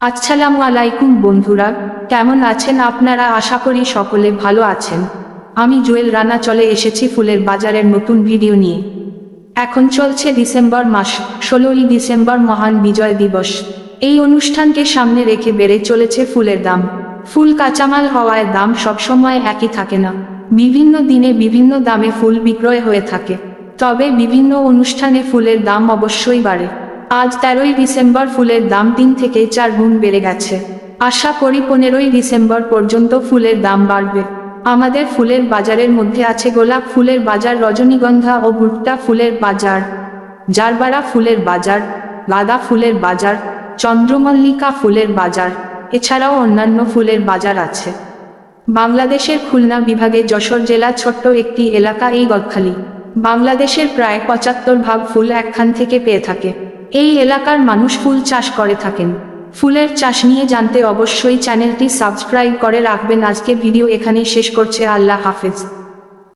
আসসালামু আলাইকুম বন্ধুরা, কেমন আছেন আপনারা? আশা করি সকলে ভালো আছেন। আমি জুয়েল রানা চলে এসেছি ফুলের বাজারের নতুন ভিডিও নিয়ে। এখন চলছে ডিসেম্বর মাস, ষোলোই ডিসেম্বর মহান বিজয় দিবস। এই অনুষ্ঠানকে সামনে রেখে বেড়ে চলেছে ফুলের দাম। ফুল কাঁচামাল হওয়ায় দাম সবসময় একই থাকে না। বিভিন্ন দিনে বিভিন্ন দামে ফুল বিক্রয় হয়ে থাকে। তবে বিভিন্ন অনুষ্ঠানে ফুলের দাম অবশ্যই বাড়ে। আজ তেরোই ডিসেম্বর ফুলের দাম তিন থেকে চার গুণ বেড়ে গেছে। আশা করি পনেরোই ডিসেম্বর পর্যন্ত ফুলের দাম বাড়বে। আমাদের ফুলের বাজারের মধ্যে আছে গোলাপ ফুলের বাজার, রজনীগন্ধা ও ভুট্টা ফুলের বাজার। জারবারা ফুলের বাজার গাঁদা ফুলের বাজার, চন্দ্রমল্লিকা ফুলের বাজার, এছাড়াও অন্যান্য ফুলের বাজার আছে। বাংলাদেশের খুলনা বিভাগে যশোর জেলা ছোট্ট একটি এলাকা এই গদখালি। বাংলাদেশের প্রায় পঁচাত্তর ভাগ ফুল একখান থেকে পেয়ে থাকে। এই এলাকার মানুষ ফুল চাষ করে থাকেন। ফুলের চাষ নিয়ে জানতে অবশ্যই চ্যানেলটি সাবস্ক্রাইব করে রাখবেন। আজকে ভিডিও এখানে শেষ করছে। আল্লাহ হাফেজ।